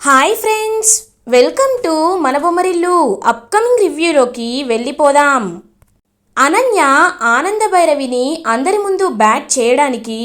Hi friends welcome to మన Bommarillu upcoming రివ్యూలోకి వెళ్ళిపోదాం. అనన్య ఆనంద భైరవిని అందరి ముందు బ్యాట్ చేయడానికి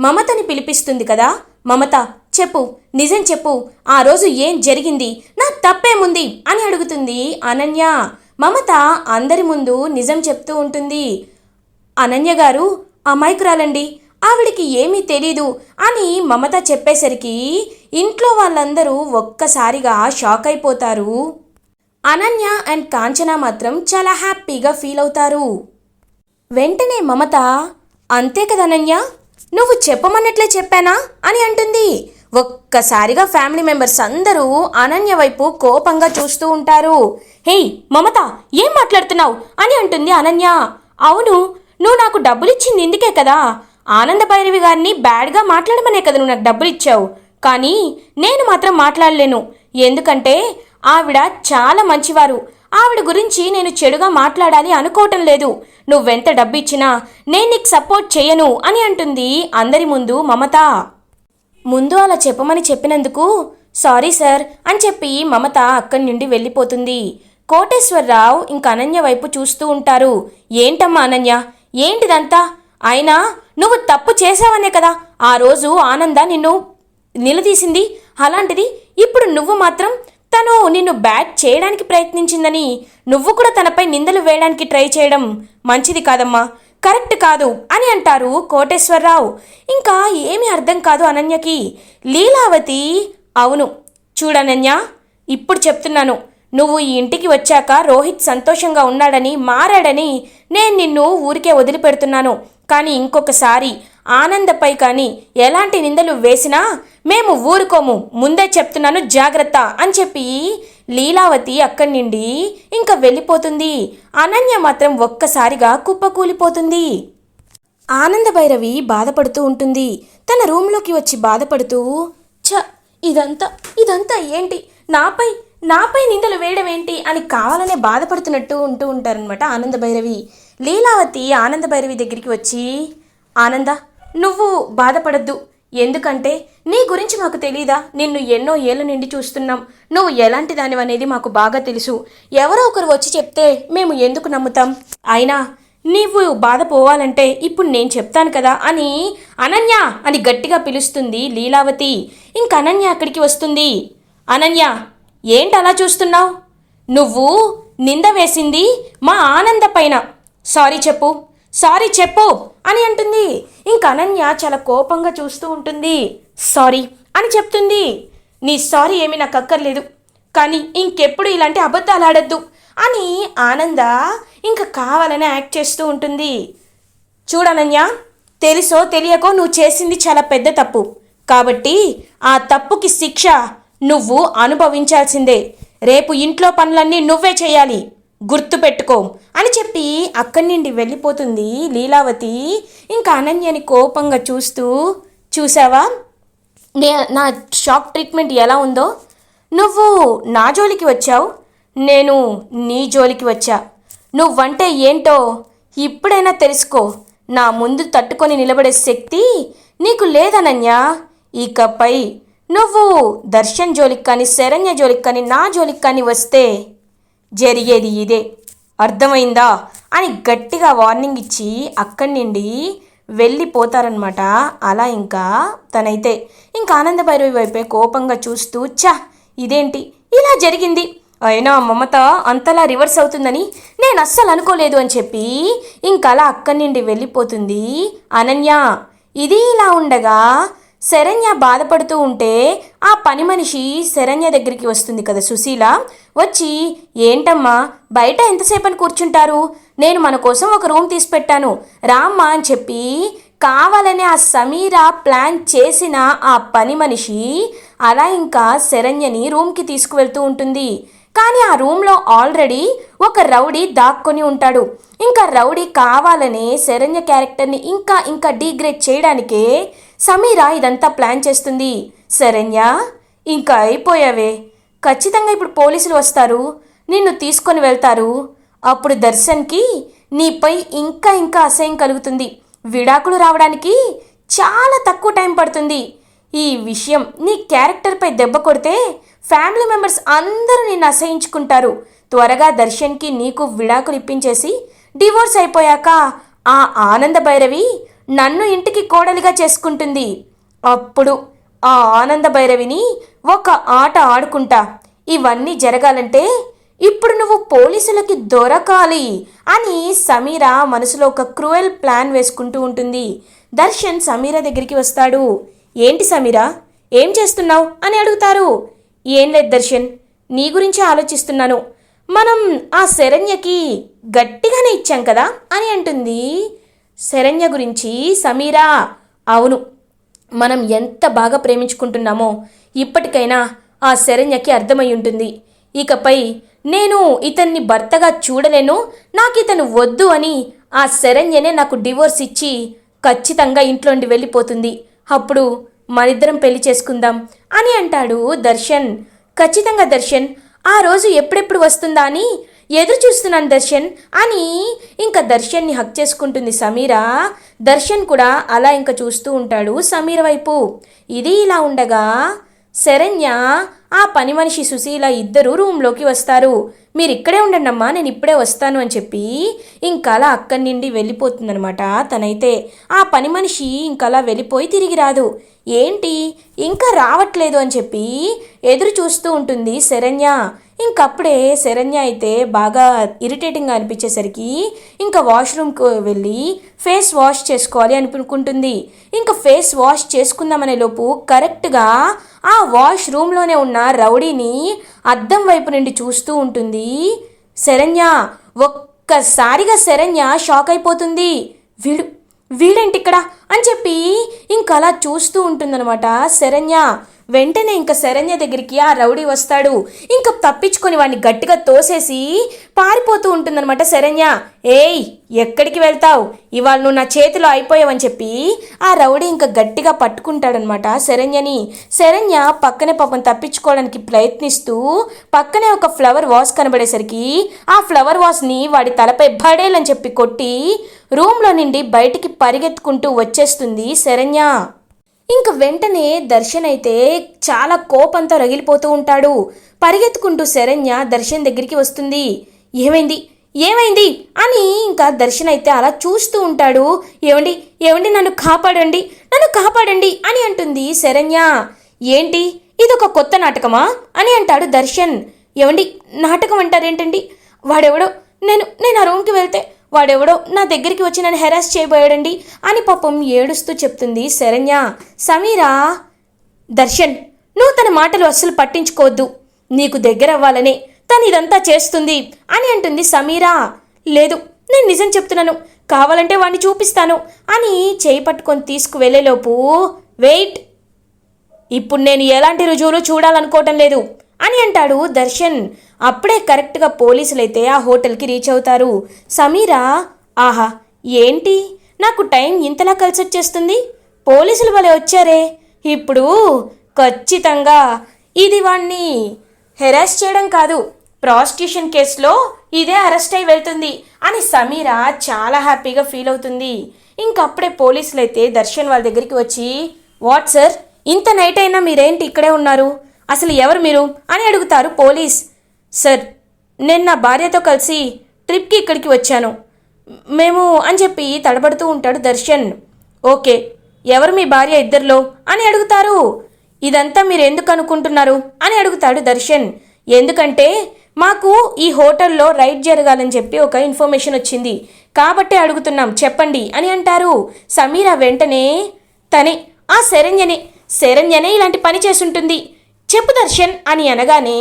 మమతని పిలిపిస్తుంది కదా? మమత చెప్పు నిజం చెప్పు ఆ రోజు ఏం జరిగింది? నా తప్పేముంది? అని అడుగుతుంది అనన్య. మమత అందరి ముందు నిజం చెప్తూ ఉంటుంది. అనన్య గారు అమాయకురాలండి ఆవిడికి ఏమీ తెలీదు అని మమత చెప్పేసరికి ఇంట్లో వాళ్ళందరూ ఒక్కసారిగా షాక్ అయిపోతారు. అనన్య అండ్ కాంచన మాత్రం చాలా హ్యాపీగా ఫీల్ అవుతారు. వెంటనే మమత అంతే కదా అనన్య? నువ్వు చెప్పమన్నట్లే చెప్పానా? అని అంటుంది. ఒక్కసారిగా ఫ్యామిలీ మెంబర్స్ అందరూ అనన్య వైపు కోపంగా చూస్తూ ఉంటారు. హేయ్ మమత ఏం మాట్లాడుతున్నావు? అని అంటుంది అనన్య. అవును నువ్వు నాకు డబ్బులిచ్చింది ఇందుకే కదా. ఆనంద భైరవి గారిని బ్యాడ్గా మాట్లాడమనే కదా నువ్వు నాకు డబ్బులు ఇచ్చావు. కానీ నేను మాత్రం మాట్లాడలేను. ఎందుకంటే ఆవిడ చాలా మంచివారు. ఆవిడ గురించి నేను చెడుగా మాట్లాడాలి అనుకోవటం లేదు. నువ్వెంత డబ్బు ఇచ్చినా నేను నీకు సపోర్ట్ చేయను అని అంటుంది అందరి ముందు మమత. ముందు అలా చెప్పమని చెప్పినందుకు సారీ సార్ అని చెప్పి మమత అక్కడి నుండి వెళ్ళిపోతుంది. కోటేశ్వరరావు ఇంక అనన్య వైపు చూస్తూ ఉంటారు. ఏంటమ్మా అనన్య? ఏంటిదంతా? అయినా నువ్వు తప్పు చేసావనే కదా. ఆ రోజు ఆనంద నిన్ను నిలదీసింది. అలాంటిది ఇప్పుడు నువ్వు మాత్రం తను నిన్ను బ్యాట్ చేయడానికి ప్రయత్నించిందని నువ్వు కూడా తనపై నిందలు వేయడానికి ట్రై చేయడం మంచిది కాదమ్మా. కరెక్ట్ కాదు అని అంటారు కోటేశ్వరరావు. ఇంకా ఏమీ అర్థం కాదు అనన్యకి. లీలావతి అవును. చూడనన్య ఇప్పుడు చెప్తున్నాను. నువ్వు ఈ ఇంటికి వచ్చాక రోహిత్ సంతోషంగా ఉన్నాడని మారాడని నేను నిన్ను ఊరికే వదిలిపెడుతున్నాను. కానీ ఇంకొకసారి ఆనందపై కానీ ఎలాంటి నిందలు వేసినా మేము ఊరుకోము. ముందే చెప్తున్నాను జాగ్రత్త అని చెప్పి లీలావతి అక్కడి నుండి ఇంకా వెళ్ళిపోతుంది. అనన్య మాత్రం ఒక్కసారిగా కుప్పకూలిపోతుంది. ఆనంద భైరవి బాధపడుతూ ఉంటుంది. తన రూమ్లోకి వచ్చి బాధపడుతూ ఛ ఇదంతా ఇదంతా ఏంటి? నాపై నాపై నిందలు వేయడం ఏంటి అని కావాలనే బాధపడుతున్నట్టు ఉంటూ ఉంటారనమాట ఆనంద భైరవి. లీలావతి ఆనంద భైరవి దగ్గరికి వచ్చి ఆనంద నువ్వు బాధపడద్దు. ఎందుకంటే నీ గురించి మాకు తెలీదా? నిన్ను ఎన్నో ఏళ్ళ నుండి చూస్తున్నాం. నువ్వు ఎలాంటి దానివనేది మాకు బాగా తెలుసు. ఎవరో ఒకరు వచ్చి చెప్తే మేము ఎందుకు నమ్ముతాం? అయినా నీవు బాధ పోవాలంటే ఇప్పుడు నేను చెప్తాను కదా అని అనన్య అని గట్టిగా పిలుస్తుంది లీలావతి. ఇంక అనన్య అక్కడికి వస్తుంది? అనన్య ఏంటి అలా చూస్తున్నావు? నువ్వు నింద వేసింది మా ఆనంద పైన. సారీ చెప్పు. సారీ చెప్పు అని అంటుంది. ఇంక అనన్య చాలా కోపంగా చూస్తూ ఉంటుంది. సారీ అని చెప్తుంది. నీ సారీ ఏమీ నాకు అక్కర్లేదు. కానీ ఇంకెప్పుడు ఇలాంటి అబద్ధాలు ఆడద్దు అని ఆనంద ఇంకా కావాలని యాక్ట్ చేస్తూ ఉంటుంది. చూడనన్య తెలుసో తెలియకో నువ్వు చేసింది చాలా పెద్ద తప్పు. కాబట్టి ఆ తప్పుకి శిక్ష నువ్వు అనుభవించాల్సిందే. రేపు ఇంట్లో పనులన్నీ నువ్వే చేయాలి. గుర్తుపెట్టుకో అని చెప్పి అక్కడి నుండి వెళ్ళిపోతుంది లీలావతి. ఇంకా అనన్యని కోపంగా చూస్తూ చూసావా? నే నా షాక్ ట్రీట్మెంట్ ఎలా ఉందో? నువ్వు నా జోలికి వచ్చావు. నేను నీ జోలికి వచ్చా. నువ్వంటే ఏంటో ఇప్పుడైనా తెలుసుకో. నా ముందు తట్టుకొని నిలబడే శక్తి నీకు లేదనన్యా. ఇకపై నువ్వు దర్శన్ జోలికి కానీ శరణ్య జోలికి కానీ నా జోలికి కానీ వస్తే జరిగేది ఇదే. అర్థమైందా? అని గట్టిగా వార్నింగ్ ఇచ్చి అక్కడి నుండి వెళ్ళిపోతారనమాట అలా ఇంకా తనైతే. ఇంకా ఆనందభైరవి వైపే కోపంగా చూస్తూ చా ఇదేంటి? ఇలా జరిగింది. అయినా మమత అంతలా రివర్స్ అవుతుందని నేను అస్సలు అనుకోలేదు అని చెప్పి ఇంకలా అలా అక్కడి నుండి వెళ్ళిపోతుంది అనన్య. ఇది ఇలా ఉండగా శరణ్య బాధపడుతూ ఉంటే ఆ పని మనిషి శరణ్య దగ్గరికి వస్తుంది కదా సుశీల. వచ్చి ఏంటమ్మా బయట ఎంతసేపని కూర్చుంటారు? నేను మన కోసం ఒక రూమ్ తీసి పెట్టాను రామ్మా అని చెప్పి కావాలని ఆ సమీర ప్లాన్ చేసిన ఆ పని మనిషి అలా ఇంకా శరణ్యని రూమ్కి తీసుకువెళ్తూ ఉంటుంది. కానీ ఆ రూమ్లో ఆల్రెడీ ఒక రౌడీ దాక్కొని ఉంటాడు. ఇంకా రౌడీ కావాలనే శరణ్య క్యారెక్టర్ని ఇంకా ఇంకా డీగ్రేడ్ చేయడానికే సమీరా ఇదంతా ప్లాన్ చేస్తుంది. శరణ్య ఇంకా అయిపోయావే. ఖచ్చితంగా ఇప్పుడు పోలీసులు వస్తారు. నిన్ను తీసుకొని వెళ్తారు. అప్పుడు దర్శన్కి నీపై ఇంకా ఇంకా అసహ్యం కలుగుతుంది. విడాకులు రావడానికి చాలా తక్కువ టైం పడుతుంది. ఈ విషయం నీ క్యారెక్టర్పై దెబ్బ కొడితే ఫ్యామిలీ మెంబర్స్ అందరూ నిన్ను అసహించుకుంటారు. త్వరగా దర్శన్కి నీకు విడాకులు ఇప్పించేసి డివోర్స్ అయిపోయాక ఆ ఆనంద భైరవి నన్ను ఇంటికి కోడలిగా చేసుకుంటుంది. అప్పుడు ఆ ఆనంద భైరవిని ఒక ఆట ఆడుకుంటా. ఇవన్నీ జరగాలంటే ఇప్పుడు నువ్వు పోలీసులకి దొరకాలి అని సమీర మనసులో ఒక క్రూయల్ ప్లాన్ వేసుకుంటూ ఉంటుంది. దర్శన్ సమీర దగ్గరికి వస్తాడు. ఏంటి సమీర? ఏం చేస్తున్నావు? అని అడుగుతారు. ఏం లేదు దర్శన్ నీ గురించి ఆలోచిస్తున్నాను. మనం ఆ శరణ్యకి గట్టిగానే ఇచ్చాం కదా అని అంటుంది. శరణ్య గురించి సమీరా! అవును మనం ఎంత బాగా ప్రేమించుకుంటున్నామో ఇప్పటికైనా ఆ శరణ్యకి అర్థమై ఉంటుంది ఇకపై నేను ఇతన్ని భర్తగా చూడలేను నాకు ఇతను వద్దు అని ఆ శరణ్యనే నాకు డివోర్స్ ఇచ్చి ఖచ్చితంగా ఇంట్లోండి వెళ్ళిపోతుంది. అప్పుడు మనిద్దరం పెళ్ళి చేసుకుందాం అని అంటాడు దర్శన్. ఖచ్చితంగా దర్శన్ ఆ రోజు ఎప్పుడెప్పుడు వస్తుందా అని ఎదురు చూస్తున్నాను దర్శన్ అని ఇంకా దర్శన్ని హక్ చేసుకుంటుంది సమీర. దర్శన్ కూడా అలా ఇంకా చూస్తూ ఉంటాడు సమీర వైపు. ఇది ఇలా ఉండగా శరణ్య ఆ పని మనిషి సుశీల ఇద్దరు రూమ్లోకి వస్తారు. మీరు ఇక్కడే ఉండండి అమ్మా నేను ఇప్పుడే వస్తాను అని చెప్పి ఇంకలా అక్కడి నుండి వెళ్ళిపోతుందనమాట తనైతే. ఆ పని మనిషి ఇంకలా వెళ్ళిపోయి తిరిగి రాదు. ఏంటి? ఇంకా రావట్లేదు అని చెప్పి ఎదురు చూస్తూ ఉంటుంది శరణ్య. ఇంకప్పుడే శరణ్య అయితే బాగా ఇరిటేటింగ్గా అనిపించేసరికి ఇంకా వాష్రూమ్కి వెళ్ళి ఫేస్ వాష్ చేసుకోవాలి అనుకుంటుంది. ఇంకా ఫేస్ వాష్ చేసుకుందామనే లోపు కరెక్ట్గా ఆ వాష్ రూమ్లోనే ఉన్న రౌడీని అద్దం వైపు నుండి చూస్తూ ఉంటుంది. శరణ్య ఒక్కసారిగా శరణ్య షాక్ అయిపోతుంది. వీడు వీడేంటి ఇక్కడ అని చెప్పి ఇంకలా చూస్తూ ఉంటుందన్నమాట. శరణ్య వెంటనే ఇంకా శరణ్య దగ్గరికి ఆ రౌడీ వస్తాడు. ఇంకా తప్పించుకొని వాడిని గట్టిగా తోసేసి పారిపోతూ ఉంటుందన్నమాట శరణ్య. ఏయ్ ఎక్కడికి వెళ్తావు? ఇవాళ నువ్వు నా చేతిలో అయిపోయావని చెప్పి ఆ రౌడీ ఇంకా గట్టిగా పట్టుకుంటాడనమాట శరణ్యని. శరణ్య పక్కనే పాపం తప్పించుకోవడానికి ప్రయత్నిస్తూ పక్కనే ఒక ఫ్లవర్ వాస్ కనబడేసరికి ఆ ఫ్లవర్ వాస్ని వాడి తలపై బడేలని చెప్పి కొట్టి రూమ్లో నుండి బయటికి పరిగెత్తుకుంటూ వచ్చి వచ్చేస్తుంది శరణ్య. ఇంక వెంటనే దర్శన్ అయితే చాలా కోపంతో రగిలిపోతూ ఉంటాడు. పరిగెత్తుకుంటూ శరణ్య దర్శన్ దగ్గరికి వస్తుంది. ఏమైంది? ఏమైంది? అని ఇంకా దర్శన్ అయితే అలా చూస్తూ ఉంటాడు. ఏమండి ఏమండి నన్ను కాపాడండి. నన్ను కాపాడండి అని అంటుంది శరణ్య. ఏంటి? ఇదొక కొత్త నాటకమా? అని అంటాడు దర్శన్. ఏమండి నాటకం అంటారేంటండి? వాడెవడో? నేను నేను ఆ రూమ్కి వెళ్తే వాడెవడో నా దగ్గరికి వచ్చి నన్ను హెరాస్ చేయబోయాడండి అని పాపం ఏడుస్తూ చెప్తుంది శరణ్య. సమీరా దర్శన్ నువ్వు తన మాటలు అస్సలు పట్టించుకోవద్దు. నీకు దగ్గర అవ్వాలనే తను ఇదంతా చేస్తుంది అని అంటుంది సమీరా. లేదు నేను నిజం చెప్తున్నాను. కావాలంటే వాడిని చూపిస్తాను అని చేయి పట్టుకొని తీసుకువెళ్ళేలోపు వెయిట్ ఇప్పుడు నేను ఎలాంటి రుజువులు చూడాలనుకోవటం లేదు అని అంటాడు దర్శన్. అప్పుడే కరెక్ట్గా పోలీసులైతే ఆ హోటల్కి రీచ్ అవుతారు. సమీరా ఆహా ఏంటి? నాకు టైం ఇంతలా కలిసి వచ్చేస్తుంది పోలీసులు వలె వచ్చారే? ఇప్పుడు ఖచ్చితంగా ఇది వాణ్ణి హెరాస్ చేయడం కాదు ప్రాస్టిట్యూషన్ కేసులో ఇదే అరెస్ట్ అయి వెళ్తుంది అని సమీర చాలా హ్యాపీగా ఫీల్ అవుతుంది. ఇంకప్పుడే పోలీసులు అయితే దర్శన్ వాళ్ళ దగ్గరికి వచ్చి వాట్ సార్ ఇంత నైట్ అయినా మీరేంటి ఇక్కడే ఉన్నారు? అసలు ఎవరు మీరు? అని అడుగుతారు పోలీస్. సార్ నేను నా భార్యతో కలిసి ట్రిప్కి ఇక్కడికి వచ్చాను. మేము అని చెప్పి తడబడుతూ ఉంటాడు దర్శన్. ఓకే ఎవరు మీ భార్య ఇద్దరిలో? అని అడుగుతారు. ఇదంతా మీరు ఎందుకు అనుకుంటున్నారు? అని అడుగుతాడు దర్శన్. ఎందుకంటే మాకు ఈ హోటల్లో రైడ్ జరగాలని చెప్పి ఒక ఇన్ఫర్మేషన్ వచ్చింది. కాబట్టి అడుగుతున్నాం చెప్పండి అని అంటారు. సమీరా వెంటనే తనే ఆ శరంజనే శరంజనే ఇలాంటి పని చేసుంటుంది చెప్పు దర్శన్ అని అనగానే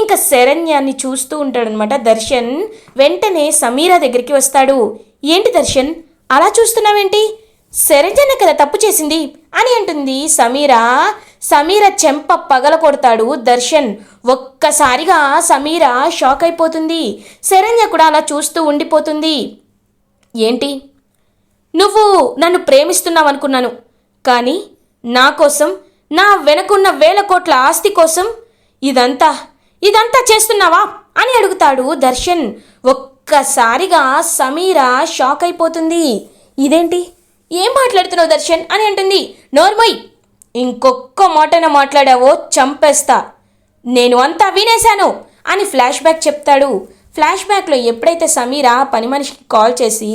ఇంకా శరణ్యాన్ని చూస్తూ ఉంటాడనమాట దర్శన్ వెంటనే సమీరా దగ్గరికి వస్తాడు. ఏంటి దర్శన్? అలా చూస్తున్నావేంటి? శరణ్యనే కదా తప్పు చేసింది అని అంటుంది సమీర. సమీర చెంప పగల కొడతాడు దర్శన్. ఒక్కసారిగా సమీర షాక్ అయిపోతుంది. శరణ్య కూడా అలా చూస్తూ ఉండిపోతుంది. ఏంటి? నువ్వు నన్ను ప్రేమిస్తున్నావు అనుకున్నాను కానీ నా కోసం నా వెనకున్న వేల కోట్ల ఆస్తి కోసం ఇదంతా ఇదంతా చేస్తున్నావా? అని అడుగుతాడు దర్శన్. ఒక్కసారిగా సమీర షాక్ అయిపోతుంది. ఇదేంటి? ఏం మాట్లాడుతున్నావు దర్శన్? అని అంటుంది. నోర్మయ్ ఇంకొక్క మాటన మాట్లాడావో చంపేస్తా. నేను అంతా వినేశాను అని ఫ్లాష్ బ్యాక్ చెప్తాడు. ఫ్లాష్ బ్యాక్లో ఎప్పుడైతే సమీర పని మనిషికి కాల్ చేసి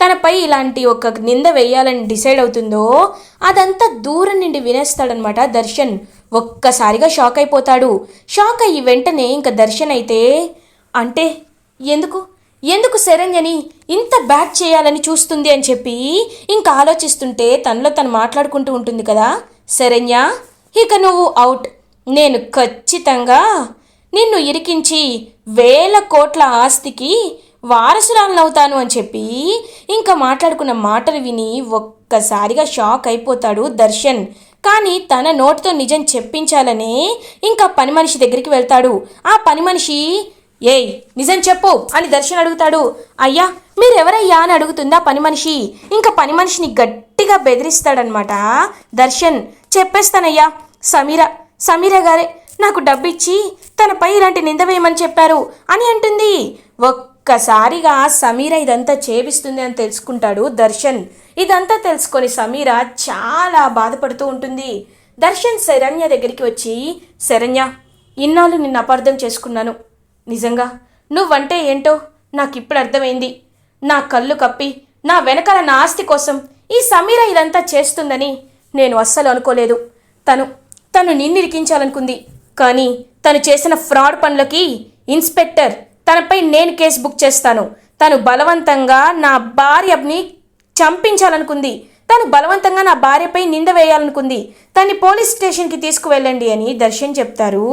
తనపై ఇలాంటి ఒక నింద వేయాలని డిసైడ్ అవుతుందో అదంతా దూరం నుండి వినేస్తాడనమాట దర్శన్. ఒక్కసారిగా షాక్ అయిపోతాడు. షాక్ అయ్యి వెంటనే ఇంకా దర్శన్ అయితే అంటే ఎందుకు? ఎందుకు శరంజని ఇంత బ్యాక్ చేయాలని చూస్తుంది? అని చెప్పి ఇంకా ఆలోచిస్తుంటే తనలో తను మాట్లాడుకుంటూ ఉంటుంది కదా. శరణ్య ఇక నువ్వు అవుట్. నేను ఖచ్చితంగా నిన్ను ఇరికించి వేల కోట్ల ఆస్తికి వారసురాలనవుతాను అని చెప్పి ఇంకా మాట్లాడుకున్న మాటలు విని ఒక్కసారిగా షాక్ అయిపోతాడు దర్శన్. కానీ తన నోటితో నిజం చెప్పించాలనే ఇంకా పని మనిషి దగ్గరికి వెళ్తాడు. ఆ పని మనిషి ఏయ్ నిజం చెప్పు అని దర్శన్ అడుగుతాడు. అయ్యా మీరెవరయ్యా అని అడుగుతుందా పని మనిషి. ఇంకా పని మనిషిని గట్టిగా బెదిరిస్తాడనమాట దర్శన్. చెప్పేస్తానయ్యా సమీర సమీర గారే నాకు డబ్బిచ్చి తనపై ఇలాంటి నింద వేయమని చెప్పారు అని అంటుంది. ఒక్కసారిగా సమీర ఇదంతా చేపిస్తుంది అని తెలుసుకుంటాడు దర్శన్. ఇదంతా తెలుసుకొని సమీర చాలా బాధపడుతూ ఉంటుంది. దర్శన్ శరణ్య దగ్గరికి వచ్చి శరణ్య ఇన్నాళ్ళు నిన్ను అపార్థం చేసుకున్నాను. నిజంగా? నువ్వంటే ఏంటో నాకు ఇప్పుడు అర్థమైంది. నా కళ్ళు కప్పి నా వెనకాల నా ఆస్తి కోసం ఈ సమీర ఇదంతా చేస్తుందని నేను అస్సలు అనుకోలేదు. తను తను నిన్నిరికించాలనుకుంది కానీ తను చేసిన ఫ్రాడ్ పనులకి ఇన్స్పెక్టర్ తనపై నేను కేసు బుక్ చేస్తాను. తను బలవంతంగా నా భార్యని చంపించాలనుకుంది. తను బలవంతంగా నా భార్యపై నింద వేయాలనుకుంది. తన్ని పోలీస్ స్టేషన్కి తీసుకువెళ్ళండి అని దర్శన్ చెప్తారు.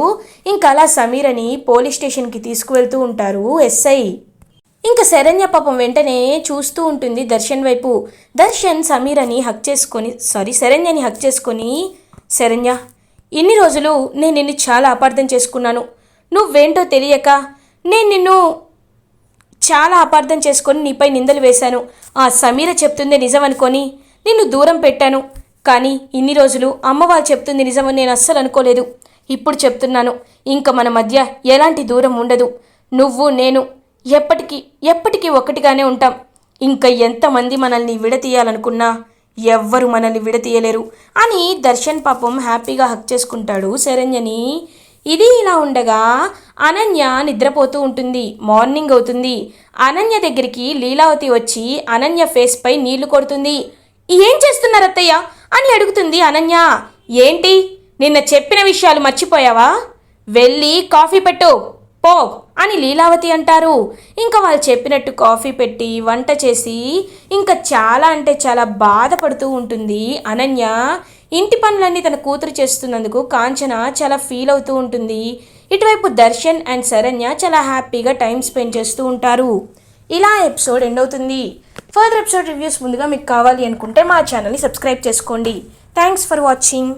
ఇంకా అలా సమీరని పోలీస్ స్టేషన్కి తీసుకువెళ్తూ ఉంటారు ఎస్ఐ. ఇంకా శరణ్య పాపం వెంటనే చూస్తూ ఉంటుంది దర్శన్ వైపు. దర్శన్ సమీరని హక్ చేసుకొని సారీ శరణ్యని హక్ చేసుకొని శరణ్య ఇన్ని రోజులు నేను నిన్ను చాలా అపార్థం చేసుకున్నాను. నువ్వేంటో తెలియక నేను నిన్ను చాలా అపార్థం చేసుకొని నీపై నిందలు వేశాను. ఆ సమీర చెప్తుందే నిజం అనుకొని నిన్ను దూరం పెట్టాను. కానీ ఇన్ని రోజులు అమ్మవారు చెప్తుంది నిజమని నేను అస్సలు అనుకోలేదు. ఇప్పుడు చెప్తున్నాను ఇంకా మన మధ్య ఎలాంటి దూరం ఉండదు. నువ్వు నేను ఎప్పటికీ ఎప్పటికీ ఒక్కటిగానే ఉంటాం. ఇంకా ఎంతమంది మనల్ని విడతీయాలనుకున్నా ఎవ్వరు మనల్ని విడతీయలేరు అని దర్శన్ పాపం హ్యాపీగా హక్ చేసుకుంటాడు శరంజని ఇది ఇలా ఉండగా అనన్య నిద్రపోతూ ఉంటుంది. మార్నింగ్ అవుతుంది. అనన్య దగ్గరికి లీలావతి వచ్చి అనన్య ఫేస్పై నీళ్ళు కొడుతుంది. ఏం చేస్తున్నారు అత్తయ్య? అని అడుగుతుంది అనన్య. ఏంటి? నిన్న చెప్పిన విషయాలు మర్చిపోయావా? వెళ్ళి కాఫీ పెట్టు పో అని లీలావతి అంటారు. ఇంకా వాళ్ళు చెప్పినట్టు కాఫీ పెట్టి వంట చేసి ఇంకా చాలా అంటే చాలా బాధపడుతూ ఉంటుంది అనన్య. ఇంటి పనులన్నీ తన కూతురు చేస్తున్నందుకు కాంచన చాలా ఫీల్ అవుతూ ఉంటుంది. ఇటువైపు దర్శన్ అండ్ శరణ్య చాలా హ్యాపీగా టైం స్పెండ్ చేస్తూ ఉంటారు. ఇలా ఎపిసోడ్ ఎండ్ అవుతుంది. ఫర్దర్ ఎపిసోడ్ రివ్యూస్ ముందుగా మీకు కావాలి అనుకుంటే మా ఛానల్ని సబ్స్క్రైబ్ చేసుకోండి. Thanks for watching.